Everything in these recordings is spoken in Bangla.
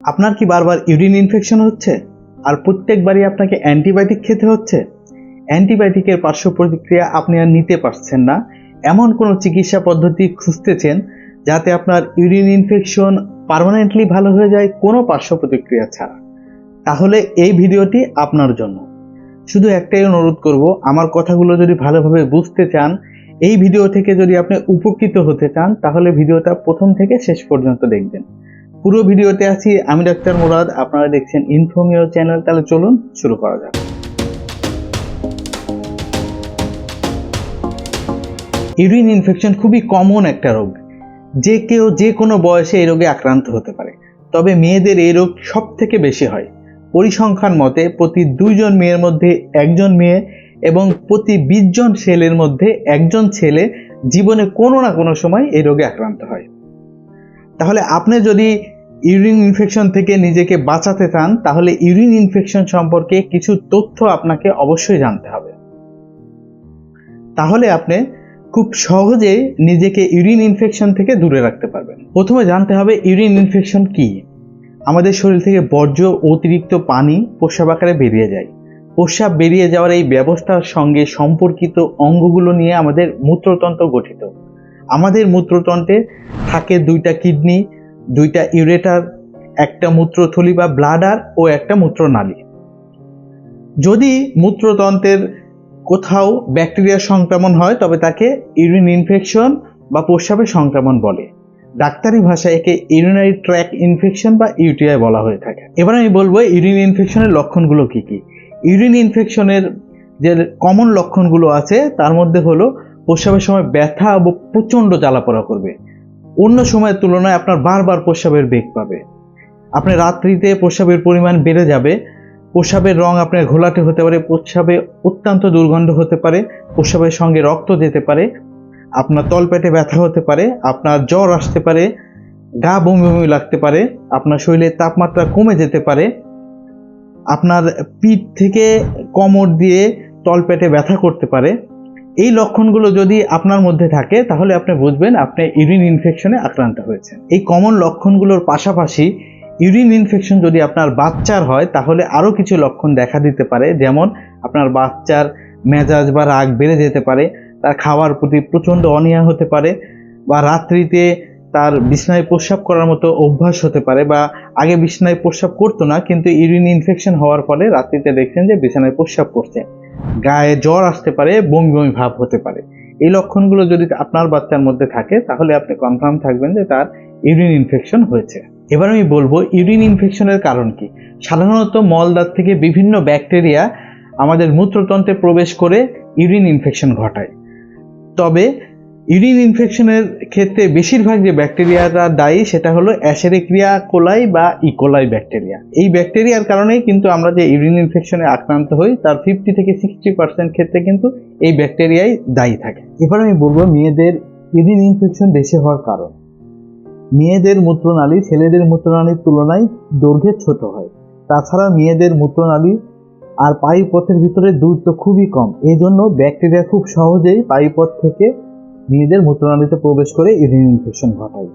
আপনার কি বারবার ইউরিন ইনফেকশন হচ্ছে? আর প্রত্যেকবারই আপনাকে অ্যান্টিবায়োটিক খেতে হচ্ছে? অ্যান্টিবায়োটিকের পার্শ্ব প্রতিক্রিয়া আপনি আর নিতে পারছেন না। এমন কোনো চিকিৎসা পদ্ধতি খুঁজতেছেন যাতে আপনার ইউরিন ইনফেকশন পার্মানেন্টলি ভালো হয়ে যায় কোনো পার্শ্ব প্রতিক্রিয়া ছাড়া? তাহলে এই ভিডিওটি আপনার জন্য। শুধু একটাই অনুরোধ করব, আমার কথাগুলো যদি ভালোভাবে বুঝতে চান, এই ভিডিও থেকে যদি আপনি উপকৃত হতে চান, তাহলে ভিডিওটা প্রথম থেকে শেষ পর্যন্ত দেখবেন। পুরো ভিডিওতে আছি আমি ডাক্তার মুরাদ, আপনারা দেখছেন ইনফোমিও চ্যানেল তাহলে চলুন শুরু করা যাক। ইউরিন ইনফেকশন খুবই কমন একটা রোগ। যে কেউ যে কোনো বয়সে এই রোগে আক্রান্ত হতে পারে। তবে মেয়েদের এই রোগ সব থেকে বেশি হয়। পরিসংখ্যান মতে প্রতি দুইজন মেয়ের মধ্যে একজন মেয়ে এবং প্রতি বিশজন ছেলের মধ্যে একজন ছেলে জীবনে কোনো না কোনো সময় এই রোগে আক্রান্ত হয়। তাহলে আপনি যদি ইউরিন ইনফেকশন থেকে নিজেকে বাঁচাতে চান, তাহলে ইউরিন ইনফেকশন সম্পর্কে কিছু তথ্য আপনাকে অবশ্যই জানতে হবে। তাহলে আপনি খুব সহজে নিজেকে ইউরিন ইনফেকশন থেকে দূরে রাখতে পারবেন। প্রথমে জানতে হবে ইউরিন ইনফেকশন কি? আমাদের শরীর থেকে বর্জ্য অতিরিক্ত পানি প্রস্রাব আকারে বেরিয়ে যায়। প্রস্রাব বেরিয়ে যাওয়ার এই ব্যবস্থার সঙ্গে সম্পর্কিত অঙ্গগুলো নিয়ে আমাদের মূত্রতন্ত্র গঠিত। আমাদের মূত্রতন্ত্রে থাকে দুইটা কিডনি, দুইটা ইউরেটার, একটা মূত্রথলি বা ব্লাডার ও একটা মূত্রনালী। যদি মূত্রতন্ত্রের কোথাও ব্যাকটেরিয়া সংক্রমণ হয়, তবে তাকে ইউরিন ইনফেকশন বা প্রস্রাবের সংক্রমণ বলে। ডাক্তারি ভাষায় একে ইউরিনারি ট্র্যাক ইনফেকশন বা ইউটিআই বলা হয়ে থাকে। এবার আমি বলব ইউরিন ইনফেকশনের লক্ষণগুলো কি কি? ইউরিন ইনফেকশনের যে কমন লক্ষণগুলো আছে, তার মধ্যে হলো প্রস্রাবের সময় ব্যথা ও প্রচণ্ড জ্বালাপড়া করবে। অন্য সময়ের তুলনায় আপনার বারবার প্রস্রাবের বেগ পাবে। আপনি রাত্রিতে প্রস্রাবের পরিমাণ বেড়ে যাবে। প্রস্রাবের রং আপনার ঘোলাটে হতে পারে, প্রস্রাবে অত্যন্ত দুর্গন্ধ হতে পারে, প্রস্রাবের সঙ্গে রক্ত যেতে পারে, আপনার তলপেটে ব্যথা হতে পারে, আপনার জ্বর আসতে পারে, গা বমি বমি লাগতে পারে, আপনার শরীরের তাপমাত্রা কমে যেতে পারে, আপনার পিঠ থেকে কোমর দিয়ে তলপেটে ব্যথা করতে পারে এই লক্ষণগুলো যদি আপনার মধ্যে থাকে, তাহলে আপনি বুঝবেন আপনি ইউরিন ইনফেকশনে আক্রান্ত হয়েছেন। এই কমন লক্ষণগুলোর পাশাপাশি ইউরিন ইনফেকশন যদি আপনার বাচ্চার হয়, তাহলে আরও কিছু লক্ষণ দেখা দিতে পারে। যেমন আপনার বাচ্চার মেজাজ বা রাগ বেড়ে যেতে পারে, তার খাওয়ার প্রতি প্রচণ্ড অনীহা হতে পারে বা রাত্রিতে তার বিছনায় প্রস্রাব করার মতো অভ্যাস হতে পারে বা আগে বিছনায় প্রস্রাব করতো না, কিন্তু ইউরিন ইনফেকশন হওয়ার ফলে রাত্রিতে দেখছেন যে বিছানায় প্রস্রাব করছে। গায়ে জ্বর আসতে পারে, বমি বমি ভাব হতে পারে। এই লক্ষণগুলো যদি আপনার বাচ্চার মধ্যে থাকে, তাহলে আপনি কনফার্ম থাকবেন যে তার ইউরিন ইনফেকশন হয়েছে। এবার আমি বলব ইউরিন ইনফেকশনের কারণ কি? সাধারণত মলদার থেকে বিভিন্ন ব্যাকটেরিয়া আমাদের মূত্রতন্ত্রে প্রবেশ করে ইউরিন ইনফেকশন ঘটায়। তবে ইউরিন ইনফেকশনের ক্ষেত্রে বেশিরভাগ যে ব্যাকটেরিয়াটা দায়ী সেটা হলো অ্যাসেরিক্রিয়া কোলাই বা ইকোলাই ব্যাকটেরিয়া। এই ব্যাকটেরিয়ার কারণেই কিন্তু আমরা যে ইউরিন ইনফেকশনে আক্রান্ত হই, তার ফিফটি থেকে সিক্সটি পার্সেন্ট ক্ষেত্রে কিন্তু এই ব্যাকটেরিয়াই দায়ী থাকে। এবার আমি বলব মেয়েদের ইউরিন ইনফেকশন বেশি হওয়ার কারণ। মেয়েদের মূত্রনালী ছেলেদের মূত্রনালীর তুলনায় দৈর্ঘ্যে ছোট হয়। তাছাড়া মেয়েদের মূত্রনালী আর পায়ুপথের ভিতরে দূরত্ব খুবই কম। এই জন্য ব্যাকটেরিয়া খুব সহজেই পায়ুপথ থেকে মেয়েদের মূত্রনালীতে প্রবেশ করে ইউরিন ইনফেকশন ঘটায়।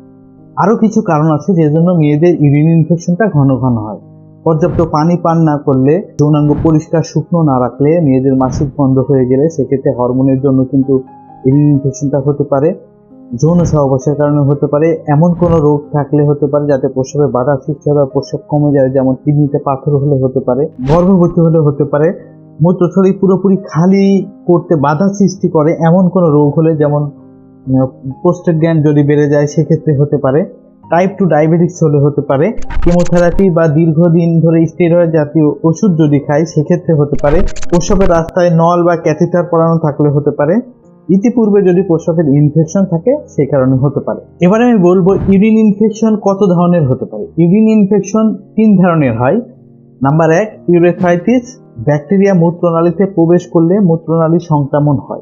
আরও কিছু কারণ আছে যে জন্য মেয়েদের ইউরিন ইনফেকশনটা ঘন ঘন হয়। পর্যাপ্ত পানি পান না করলে, যৌনাঙ্গ পরিষ্কার শুকনো না রাখলে মেয়েদের মাসিক বন্ধ হয়ে গেলে সেক্ষেত্রে হরমোনের জন্য কিন্তু ইউরিন ইনফেকশনটা হতে পারে। যৌন সহবাসের কারণে হতে পারে। এমন কোনো রোগ থাকলে হতে পারে যাতে প্রস্রাবে বাধা সৃষ্টি হয় বা কমে যায়, যেমন কিডনিতে পাথর হলে হতে পারে, গর্ভবতী হলে হতে পারে। মূত্রথলি পুরোপুরি খালি করতে বাধা সৃষ্টি করে এমন কোনো রোগ হলে যেমন প্রোস্টেট জ্ঞান যদি বেড়ে যায়, সেক্ষেত্রে হতে পারে। টাইপ টু ডায়াবেটিস হলে হতে পারে। কেমোথেরাপি বা দীর্ঘদিন ধরে স্টেরয়েড জাতীয় ওষুধ যদি খায় সেক্ষেত্রে হতে পারে। প্রসবের রাস্তায় নল বা ক্যাথিটার পড়ানো থাকলে হতে পারে। ইতিপূর্বে যদি প্রস্রাবের ইনফেকশন থাকে, সেই কারণে হতে পারে। এবারে আমি বলব ইউরিন ইনফেকশন কত ধরনের হতে পারে? ইউরিন ইনফেকশন তিন ধরনের হয়। নাম্বার এক ইউরেথাইটিস ব্যাকটেরিয়া মূত্রনালীতে প্রবেশ করলে মূত্রনালী সংক্রমণ হয়।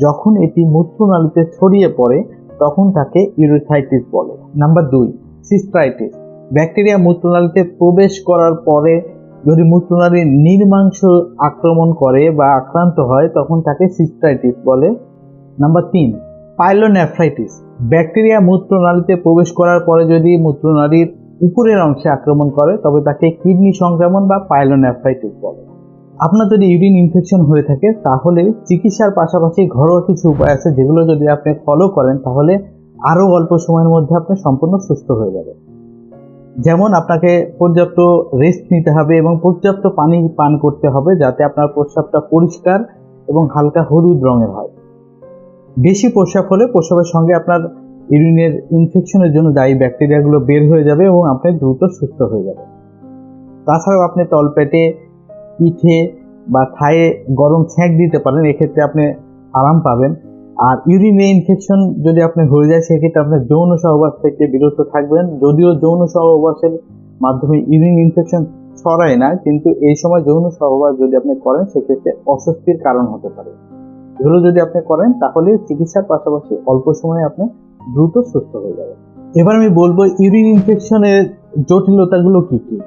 যখন এটি মূত্রনালীতে ছড়িয়ে পড়ে, তখন তাকে ইউরেথাইটিস বলে। নাম্বার দুই সিস্টাইটিস ব্যাকটেরিয়া মূত্রনালীতে প্রবেশ করার পরে যদি মূত্রনালীর নির্মাংস আক্রমণ করে বা আক্রান্ত হয়, তখন তাকে সিস্টাইটিস বলে। নাম্বার তিন, পাইলোনেফ্রাইটিস। ব্যাকটেরিয়া মূত্রনালীতে প্রবেশ করার পরে যদি মূত্রনালীর উপরের অংশে আক্রমণ করে, তবে তাকে কিডনি সংক্রমণ বা পাইলোনেফ্রাইটিস বলে। আপনার যদি ইউরিন ইনফেকশন হয়ে থাকে, তাহলে চিকিৎসার পাশাপাশি ঘরোয়া কিছু উপায় আছে যেগুলো যদি আপনি ফলো করেন, তাহলে আরও অল্প সময়ের মধ্যে আপনি সম্পূর্ণ সুস্থ হয়ে যাবেন। যেমন আপনাকে পর্যাপ্ত রেস্ট নিতে হবে এবং পর্যাপ্ত পানি পান করতে হবে যাতে আপনার প্রস্রাবটা পরিষ্কার এবং হালকা হলুদ রঙের হয়। বেশি প্রস্রাব হলে প্রস্রাবের সঙ্গে আপনার ইউরিনের ইনফেকশনের জন্য দায়ী ব্যাকটেরিয়াগুলো বের হয়ে যাবে এবং আপনি দ্রুত সুস্থ হয়ে যাবেন। তাছাড়াও আপনি তলপেটে পিঠে বা থায়ে গরম ছ্যাঁক দিতে পারেন, এক্ষেত্রে আপনি আরাম পাবেন। আর ইউরিনে ইনফেকশন যদি আপনি হয়ে যায়, সেক্ষেত্রে আপনার যৌন সহবাস থেকে বিরত থাকবেন। যদিও যৌন সহবাসের মাধ্যমে ইউরিন ইনফেকশন ছড়ায় না, কিন্তু এই সময় যৌন সহবাস যদি আপনি করেন, সেক্ষেত্রে অস্বস্তির কারণ হতে পারে। এগুলো যদি আপনি করেন, তাহলে চিকিৎসার পাশাপাশি অল্প সময়ে আপনি দ্রুত সুস্থ হয়ে যাবেন। এবার আমি বলব, ইউরিন ইনফেকশনের জটিলতাগুলো কি কি?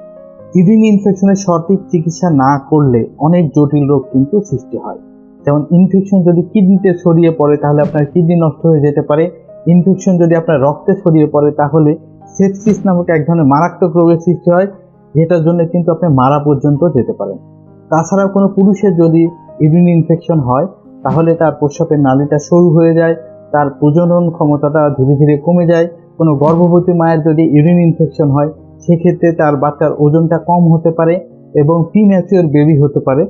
ইউরিন ইনফেকশনের সঠিক চিকিৎসা না করলে অনেক জটিল রোগ কিন্তু সৃষ্টি হয়। যেমন ইনফেকশন যদি কিডনিতে ছড়িয়ে পড়ে, তাহলে আপনার কিডনি নষ্ট হয়ে যেতে পারে। ইনফেকশন যদি আপনার রক্তে ছড়িয়ে পড়ে, তাহলে সেপসিস নামক এক ধরনের মারাত্মক রোগের সৃষ্টি হয়, যেটার জন্য কিন্তু আপনি মারা পর্যন্ত যেতে পারেন। তাছাড়াও কোনো পুরুষের যদি ইউরিন ইনফেকশন হয়, তাহলে তার প্রস্রাবের নালীটা সরু হয়ে যায়, তার প্রজনন ক্ষমতাটা ধীরে ধীরে কমে যায়। কোনো গর্ভবতী মায়ের যদি ইউরিন ইনফেকশন হয় সেক্ষেত্রে তার বাচ্চার ওজনটা কম হতে পারে এবং প্রিম্যাচিওর বেবি হতে পারে।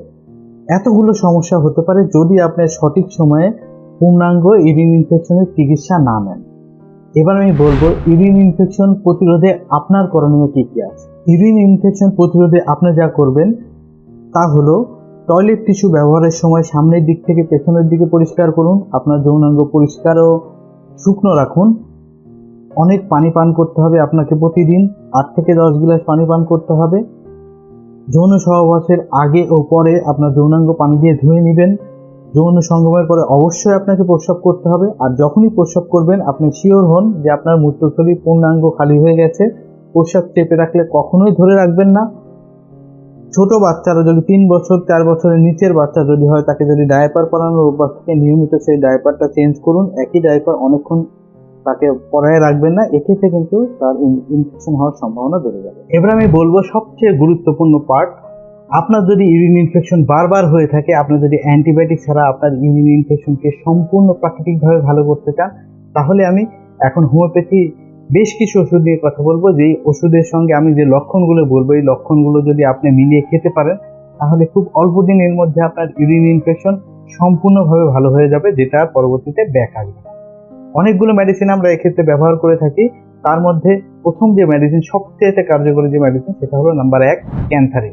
এতগুলো সমস্যা হতে পারে যদি আপনি সঠিক সময়ে পূর্ণাঙ্গ ইউরিন ইনফেকশনের চিকিৎসা না নেন। এবার আমি বলব ইউরিন ইনফেকশন প্রতিরোধে আপনার করণীয় কী কী আছে? ইউরিন ইনফেকশন প্রতিরোধে আপনি যা করবেন তা হলো টয়লেট টিস্যু ব্যবহারের সময় সামনের দিক থেকে পেছনের দিকে পরিষ্কার করুন, আপনার যৌনাঙ্গ পরিষ্কার ও শুকনো রাখুন। অনেক পানি পান করতে হবে আপনাকে প্রতিদিন। আট থেকে দশ গ্লাস পানি পান করতে হবে। যৌন সহবাসের আগে ও পরে আপনার যৌনাঙ্গ পানি দিয়ে ধুয়ে নেবেন। যৌন সঙ্গমের পরে অবশ্যই আপনাকে প্রস্রাব করতে হবে। আর যখনই প্রস্রাব করবেন, আপনি শিওর হন যে আপনার মূত্রথলি পূর্ণাঙ্গ খালি হয়ে গেছে। প্রস্রাব চেপে রাখলে কখনোই ধরে রাখবেন না। ছোট বাচ্চারা যদি তিন বছর, চার বছরের নিচের বাচ্চা যদি হয়, তাকে যদি ডায়াপার পরানোর অভ্যাস থেকে নিয়মিত সেই ডায়াপারটা চেঞ্জ করুন। একই ডায়াপার অনেকক্ষণ তাকে পরায় রাখবেন না, এক্ষেত্রে কিন্তু তার ইনফেকশন হওয়ার সম্ভাবনা বেড়ে যাবে। এবার আমি বলব সবচেয়ে গুরুত্বপূর্ণ পার্ট আপনার যদি ইউরিন ইনফেকশন বারবার হয়ে থাকে, আপনার যদি অ্যান্টিবায়োটিক ছাড়া আপনার ইউরিন ইনফেকশনকে সম্পূর্ণ প্রাকৃতিকভাবে ভালো করতে চান, তাহলে আমি এখন হোমিওপ্যাথি বেশ কিছু ওষুধ নিয়ে কথা বলব। যেই ওষুধের সঙ্গে আমি যে লক্ষণগুলো বলব, এই লক্ষণগুলো যদি আপনি মিলিয়ে খেতে পারেন, তাহলে খুব অল্প দিনের মধ্যে আপনার ইউরিন ইনফেকশন সম্পূর্ণভাবে ভালো হয়ে যাবে, যেটা পরবর্তীতে ব্যাক আসবে। অনেকগুলো মেডিসিন আমরা এক্ষেত্রে ব্যবহার করে থাকি। তার মধ্যে প্রথম যে মেডিসিন সবচেয়ে কার্যকরী যে মেডিসিন সেটা হলো নাম্বার এক ক্যান্সারিন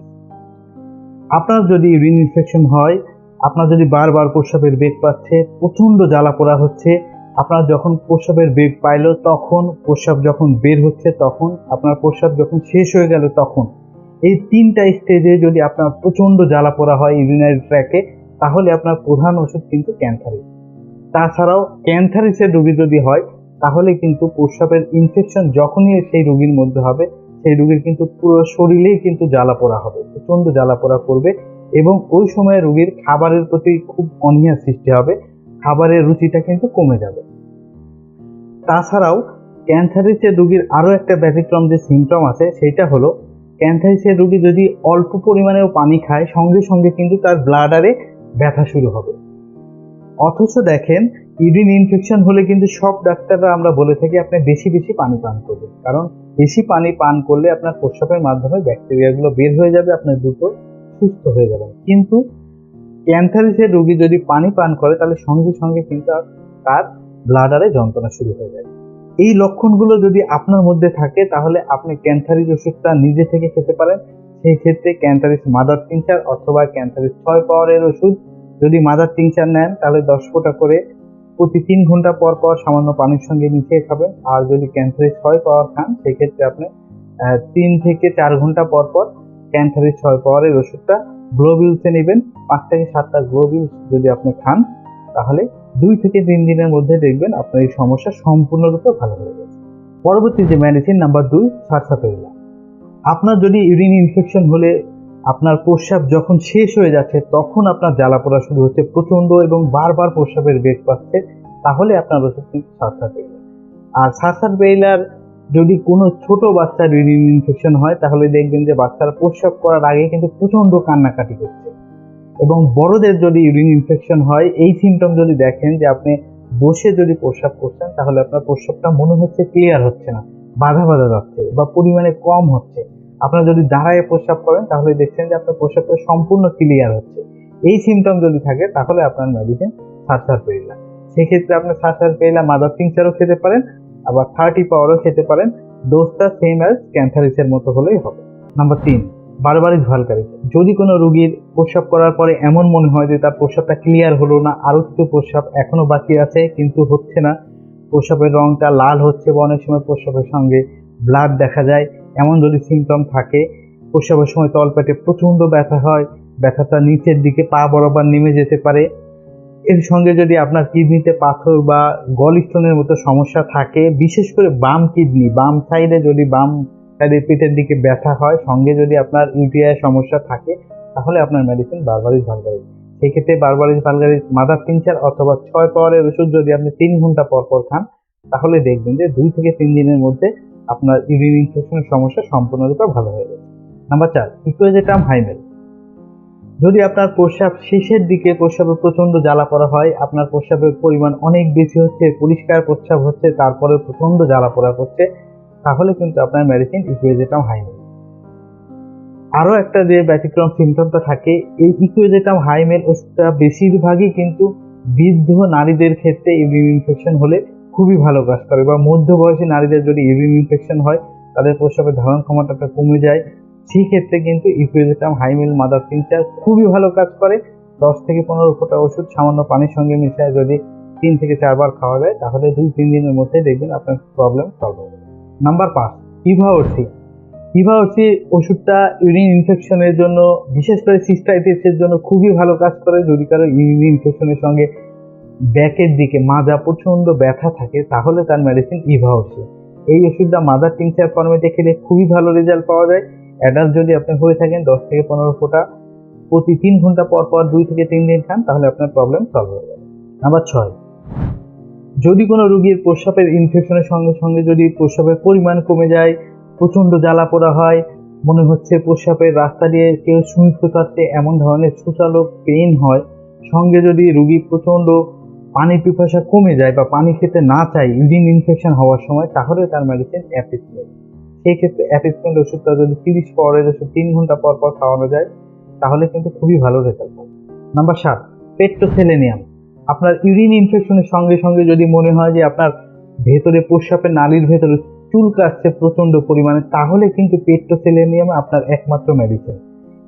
আপনার যদি ইউরিন ইনফেকশন হয়, আপনার যদি বারবার প্রস্রাবের বেগ পাচ্ছে, প্রচণ্ড জ্বালা পোড়া হচ্ছে, আপনার যখন প্রস্রাবের বেগ পাইলো তখন প্রস্রাব যখন বের হচ্ছে তখন, আপনার প্রস্রাব যখন শেষ হয়ে গেল তখন, এই তিনটা স্টেজে যদি আপনার প্রচণ্ড জ্বালা পোড়া হয় ইউরিনারি ট্র্যাকে তাহলে আপনার প্রধান ওষুধ কিন্তু ক্যান্সারিস তাছাড়াও ক্যান্সারিসের রোগী যদি হয়, তাহলে কিন্তু প্রস্রাবের ইনফেকশন যখনই সেই রোগীর মধ্যে হবে, সেই রোগীর কিন্তু পুরো শরীরেই কিন্তু জ্বালা পোড়া হবে, প্রচণ্ড জ্বালা পোড়া করবে এবং ওই সময় রোগীর খাবারের প্রতি খুব অনীহা সৃষ্টি হবে, খাবারের রুচিটা কিন্তু কমে যাবে। তাছাড়াও ক্যান্সারিসের রোগীর আরও একটা ব্যতিক্রম যে সিমটম আছে, সেটা হলো ক্যান্সারিসের রোগী যদি অল্প পরিমাণেও পানি খায়, সঙ্গে সঙ্গে কিন্তু তার ব্লাডারে ব্যথা শুরু হবে। অথচ দেখেন ইউরিন ইনফেকশন হলে কিন্তু সব ডাক্তাররা আমরা বলে থাকি আপনি বেশি বেশি পানি পান করবেন। কারণ বেশি পানি পান করলে আপনার প্রস্রাবের মাধ্যমে ব্যাকটেরিয়াগুলো বের হয়ে যাবে, আপনার দ্রুত সুস্থ হয়ে যাবেন কিন্তু ক্যান্সারিসের রোগী যদি পানি পান করে, তাহলে সঙ্গে সঙ্গে কিন্তু তার ব্লাডারে যন্ত্রণা শুরু হয়ে যায়। এই লক্ষণগুলো যদি আপনার মধ্যে থাকে, তাহলে আপনি ক্যান্সারিস ওষুধটা নিজে থেকে খেতে পারেন। সেই ক্ষেত্রে ক্যান্সারিস মাদার টিংচার অথবা ক্যান্সারিস ছয় পাওয়ারের ওষুধ যদি মাদার টিংচার নেন, তাহলে দশ ফোঁটা করে প্রতি তিন ঘণ্টা পর পর সামান্য পানির সঙ্গে মিশিয়ে খাবেন। আর যদি ক্যান্সারিস ছয় পাওয়ার খান, সেক্ষেত্রে আপনি তিন থেকে চার ঘণ্টা পর পর ক্যান্সারিস ছয় পাওয়ারের ওষুধটা গ্লোবিলসে নেবেন। পাঁচ থেকে সাতটা গ্লোবিলস যদি আপনি খান, তাহলে দুই থেকে তিন দিনের মধ্যে দেখবেন আপনার এই সমস্যা সম্পূর্ণরূপে ভালো হয়ে গেছে। পরবর্তী যে মেডিসিন নাম্বার দুই সারসাপেরিলা আপনার যদি ইউরিন ইনফেকশন হলে আপনার প্রস্রাব যখন শেষ হয়ে যাচ্ছে, তখন আপনার জ্বালা পোড়া শুরু হচ্ছে প্রচণ্ড এবং বারবার প্রস্রাবের বেগ পাচ্ছে, তাহলে আপনার ওষুধ কিন্তু সারসাপেরিলা আর সারসাপেরিলার যদি কোনো ছোট বাচ্চার ইউরিন ইনফেকশন হয়, তাহলে দেখবেন যে বাচ্চারা প্রস্রাব করার আগে কিন্তু প্রচণ্ড কান্নাকাটি করছে। এবং বড়দের যদি ইউরিন ইনফেকশন হয়, এই সিমটম যদি দেখেন যে আপনি বসে যদি প্রস্রাব করছেন, তাহলে আপনার প্রস্রাবটা মনে হচ্ছে ক্লিয়ার হচ্ছে না, বাধা বাধা যাচ্ছে বা পরিমাণে কম হচ্ছে। আপনারা যদি দাঁড়ায় প্রস্রাব করেন, তাহলে দেখছেন যে আপনার প্রস্রাবটা সম্পূর্ণ ক্লিয়ার হচ্ছে। এই সিমটম যদি থাকে, তাহলে আপনার মেডিসিন সারসার পেরিলা সেক্ষেত্রে আপনি সারসার পেরিলা মাদার টিংচারও খেতে পারেন, আবার থার্টি পাওয়ারও খেতে পারেন। ডোজটা সেম অ্যাজ ক্যান্থারিসের মতো হলেই হবে। নাম্বার তিন, বারবারই ভালকারিজ যদি কোনো রুগীর প্রস্রাব করার পরে এমন মনে হয় যে তার প্রস্রাবটা ক্লিয়ার হলো না, আরও কিছু প্রস্রাব এখনও বাকি আছে, কিন্তু হচ্ছে না। প্রস্রাবের রংটা লাল হচ্ছে বা অনেক সময় প্রস্রাবের সঙ্গে ব্লাড দেখা যায় এমন যদি সিমটম থাকে প্রস্রাবের সময় তলপেটে প্রচণ্ড ব্যথা হয়, ব্যথাটা নিচের দিকে পা বরাবর নেমে যেতে পারে। এর সঙ্গে যদি আপনার কিডনিতে পাথর বা গল স্টোনের মতো সমস্যা থাকে, বিশেষ করে বাম কিডনি, বাম সাইডে যদি বাম সাইডের পেটের দিকে ব্যথা হয়, সঙ্গে যদি আপনার ইউটিআই সমস্যা থাকে, তাহলে আপনার মেডিসিন বারবারিজ ভালগারিজ সেই ক্ষেত্রে বারবারিজ ভালগারিজ মাদার টিনচার অথবা ছয় পাওয়ারের ওষুধ যদি আপনি তিন ঘণ্টা পর পর খান, তাহলে দেখবেন যে দুই থেকে তিন দিনের মধ্যে আপনার ইউরিন ইনফেকশনের সমস্যা সম্পূর্ণরূপে ভালো হয়ে গেছে। নাম্বার চার ইকুয়েজেটাম হাইমেল যদি আপনার প্রস্রাব শেষের দিকে প্রস্রাবে প্রচণ্ড জ্বালা পড়া হয়, আপনার প্রস্রাবের পরিমাণ অনেক বেশি হচ্ছে, পরিষ্কার প্রস্রাব হচ্ছে তারপরে প্রচণ্ড জ্বালা পড়া করছে, তাহলে কিন্তু আপনার মেডিসিন ইকুয়েজেটাম হাইমেল আরও একটা যে ব্যতিক্রম সিমটমটা থাকে, এই ইকুয়েজেটাম হাইমেল ওষুধটা বেশিরভাগই কিন্তু বৃদ্ধ নারীদের ক্ষেত্রে ইউরিন ইনফেকশন হলে খুবই ভালো কাজ করে। বা মধ্যবয়সী নারীদের যদি ইউরিন ইনফেকশন হয়, তাদের প্রস্রাবের ধারণ ক্ষমতাটা কমে যায়। সেই ক্ষেত্রে কিন্তু ইকুয়েজেটাম হাইমেল মাদার টিনচার খুবই ভালো কাজ করে। দশ থেকে পনেরো ফোটা ওষুধ সামান্য পানির সঙ্গে মিশিয়ে যদি তিন থেকে চারবার খাওয়া যায়, তাহলে দুই তিন দিনের মধ্যে দেখবেন আপনার প্রবলেম সলভ হবে। নাম্বার পাঁচ ইভাওরসি ইভাওরসি ওষুধটা ইউরিন ইনফেকশনের জন্য, বিশেষ করে সিস্টাইটিসের জন্য খুবই ভালো কাজ করে। যদি কারও ইউরিন ইনফেকশনের সঙ্গে ব্যাকের দিকে মাজা প্রচণ্ড ব্যথা থাকে, তাহলে তার মেডিসিন ইভাওরসি এই ওষুধটা মাদার টিংচার ফর্মেটে খেলে খুবই ভালো রেজাল্ট পাওয়া যায়। অ্যাডাল্ট যদি আপনি হয়ে থাকেন দশ থেকে পনেরো ফোঁটা, প্রতি তিন ঘণ্টা পর পর দুই থেকে তিন দিন খান, তাহলে আপনার প্রবলেম সলভ হয়ে যাবে। নাম্বার ছয়। যদি কোনো রুগীর প্রস্রাবের ইনফেকশনের সঙ্গে সঙ্গে যদি প্রস্রাবের পরিমাণ কমে যায়, প্রচণ্ড জ্বালা পোড়া হয়, মনে হচ্ছে প্রস্রাবের রাস্তা দিয়ে কেউ সুই ফোটাচ্ছে এমন ধরনের সুচালো পেইন হয়, সঙ্গে যদি রুগী প্রচণ্ড পানি পিপাসা কমে যায় বা পানি খেতে না চায় ইউরিন ইনফেকশন হওয়ার সময়, তাহলে তার মেডিসিন অ্যাপিসমেন্ট সেই ক্ষেত্রে অ্যাপিসমেন্ট ওষুধটা যদি তিরিশ পাওয়ারের ওষুধ, তিন ঘণ্টা পর পর খাওয়ানো যায়, তাহলে কিন্তু খুবই ভালো রেজাল্ট পাবে নাম্বার সাত, পেট্রোসেলেনিয়াম। আপনার ইউরিন ইনফেকশনের সঙ্গে সঙ্গে যদি মনে হয় যে আপনার ভেতরে প্রস্রাবের নালীর ভেতরে চুলকাচ্ছে প্রচণ্ড পরিমাণে, তাহলে কিন্তু পেট্রোসেলেনিয়াম আপনার একমাত্র মেডিসিন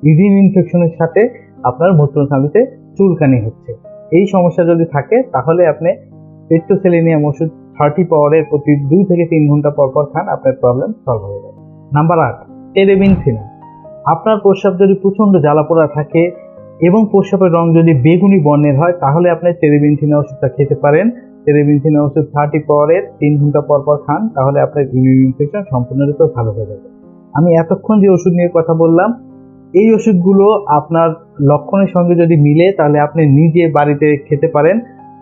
ইউরিন ইনফেকশনের সাথে আপনার মূত্রনালীতে চুলকানি হচ্ছে। এই সমস্যা যদি থাকে, তাহলে আপনি পেট্রোসেলেনিয়াম ওষুধ থার্টি পাওয়ারের প্রতি দুই থেকে তিন ঘণ্টা পর পর খান, আপনার প্রবলেম সলভ হয়ে যাবে। নাম্বার আট টেরেবিনফিনা আপনার প্রস্রাব যদি প্রচণ্ড জ্বালা পোড়া থাকে এবং প্রস্রাবের রং যদি বেগুনি বর্ণের হয়, তাহলে আপনি টেরেবিনথিনা ওষুধটা খেতে পারেন। টেরেবিনথিনা ওষুধ থার্টি পাওয়ারের তিন ঘণ্টা পর পর খান, তাহলে আপনার ইমিউন ইনফেকশন সম্পূর্ণরূপে ভালো হয়ে যাবে। আমি এতক্ষণ যে ওষুধ নিয়ে কথা বললাম এই ওষুধগুলো আপনার লক্ষণের সঙ্গে যদি মিলে, তাহলে আপনি নিজে বাড়িতে খেতে পারেন।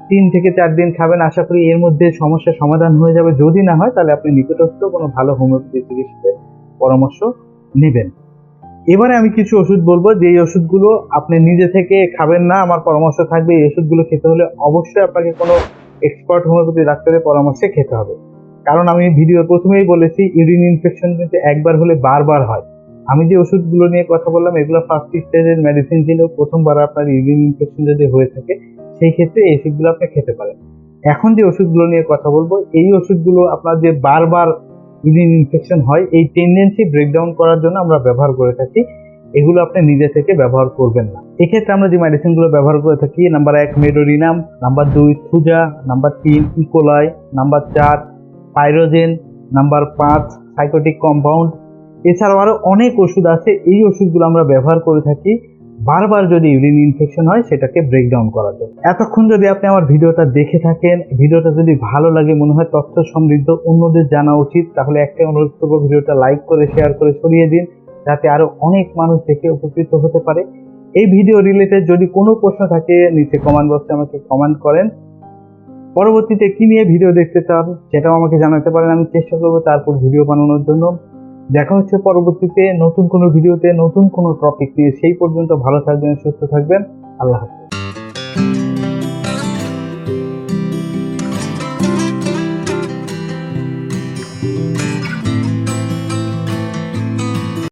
তিন থেকে চার দিন খাবেন। আশা করি এর মধ্যে সমস্যার সমাধান হয়ে যাবে। যদি না হয়, তাহলে আপনি নিকটস্থ কোনো ভালো হোমিওপ্যাথি চিকিৎসকের পরামর্শ নেবেন। এবারে আমি কিছু ওষুধ বলব। যে ওষুধগুলো আপনি নিজে থেকে খাবেন না, আমার পরামর্শ থাকবে, এই ওষুধগুলো খেতে হলে অবশ্যই আপনাকে কোনো এক্সপার্ট হোমিওপ্যাথি ডাক্তারের পরামর্শে খেতে হবে। কারণ আমি ভিডিওর প্রথমেই বলেছি, ইউরিন ইনফেকশন কিন্তু একবার হলে বারবার হয়। আমি যে ওষুধগুলো নিয়ে কথা বললাম, এগুলো ফার্স্ট স্টেজের মেডিসিন ছিল। প্রথমবার আপনার ইউরিন ইনফেকশন যদি হয়ে থাকে, সেই ক্ষেত্রে এই ওষুধগুলো আপনি খেতে পারেন। এখন যে ওষুধগুলো নিয়ে কথা বলব, এই ওষুধগুলো আপনার যে বারবার ইউরিন ইনফেকশন হয়, এই টেন্ডেন্সি ব্রেকডাউন করার জন্য আমরা ব্যবহার করে থাকি। এগুলো আপনি নিজে থেকে ব্যবহার করবেন না। এক্ষেত্রে আমরা যে মেডিসিনগুলো ব্যবহার করে থাকি নাম্বার এক মেডোরিনাম নাম্বার দুই থুজা নাম্বার তিন ইকোলাই নাম্বার চার পাইরোজেন নাম্বার পাঁচ সাইকোটিক কম্পাউন্ড এছাড়াও আরও অনেক ওষুধ আছে। এই ওষুধগুলো আমরা ব্যবহার করে থাকি। বারবার যদি ইউরিন ইনফেকশন হয়, সেটাকে ব্রেকডাউন করার জন্য। এতক্ষণ যদি আপনি আমার ভিডিওটা দেখে থাকেন, ভিডিওটা যদি ভালো লাগে, মনে হয় তথ্য সমৃদ্ধ, অন্যদের জানা উচিত, তাহলে একটা অনুরোধ করব, ভিডিওটা লাইক করে শেয়ার করে ছড়িয়ে দিন, যাতে আরও অনেক মানুষ দেখে উপকৃত হতে পারে। এই ভিডিও রিলেটেড যদি কোনো প্রশ্ন থাকে, নিচে কমেন্ট বক্সে আমাকে কমেন্ট করেন। পরবর্তীতে কি নিয়ে ভিডিও দেখতে চান, সেটাও আমাকে জানাতে পারেন। আমি চেষ্টা করব তারপর ভিডিও বানানোর জন্য। দেখা হচ্ছে পরবর্তীতে, নতুন কোনো ভিডিওতে, নতুন কোনো টপিক নিয়ে। সেই পর্যন্ত ভালো থাকবেন, সুস্থ থাকবেন। আল্লাহ হাফেজ।